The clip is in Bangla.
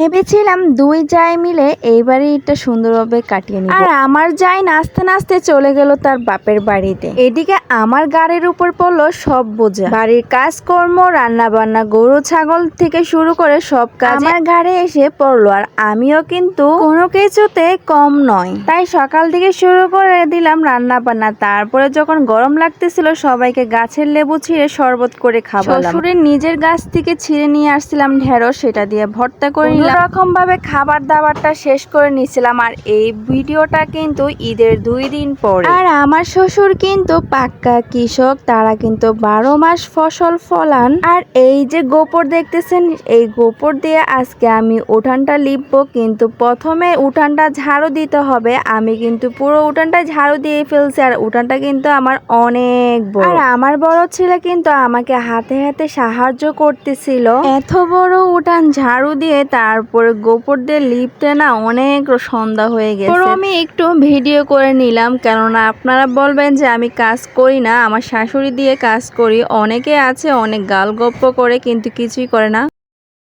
ভেবেছিলাম দুই যাই মিলে এইবারে এটা সুন্দরভাবে কাটিয়ে নিব। আর আমার যাই নাচতে নাচতে চলে গেল তার বাপের বাড়িতে। এদিকে আমার গাড়ির উপর পড়ল সব বোঝা। বাড়ির কাজকর্ম রান্না বান্না গরু ছাগল থেকে শুরু করে সব কাজ আমার ঘাড়ে এসে পড়ল আর আমিও কিন্তু কোনো কিছুতে কম নয়। তাই সকাল থেকে শুরু করে দিলাম রান্না বান্না তারপরে যখন গরম লাগতেছিল সবাইকে গাছের লেবু ছিঁড়ে শরবত করে খাওয়ালাম। শ্বশুরের নিজের গাছ থেকে ছিঁড়ে নিয়ে আসছিলাম ঢেঁড়স সেটা দিয়ে ভর্তা করে নিলাম রকম ভাবে খাবার দাবারটা শেষ করে নিয়েছিলাম আর এই ভিডিওটা কিন্তু ঈদের দুই দিন পরে। আর আমার শ্বশুর কিন্তু পাক্কা কৃষক তারা কিন্তু বারো মাস ফসল ফলান। আর এই যে গোপর দেখতেছেন এই গোপর দিয়ে আজকে আমি উঠানটা লিপবো কিন্তু প্রথমে উঠানটা ঝাড়ু দিতে হবে। আমি কিন্তু পুরো উঠানটা ঝাড়ু দিয়ে ফেলছি আর উঠানটা কিন্তু আমার অনেক বড়। আর আমার বড় ছেলে কিন্তু আমাকে হাতে হাতে সাহায্য করতেছিল। এত বড় উঠান ঝাড়ু দিয়ে তারপরে গোপর দিয়ে লিপতে না অনেক সন্ধ্যা হয়ে গেছে। তো আমি একটু ভিডিও করে নিলাম, কেননা আপনারা বলবেন যে আমি কাজ করি না, আমার শাশুড়ি দিয়ে কাজ করি, অনেকে আছে অনেক গাল গপ্প করে, কিন্তু কিছুই করে না।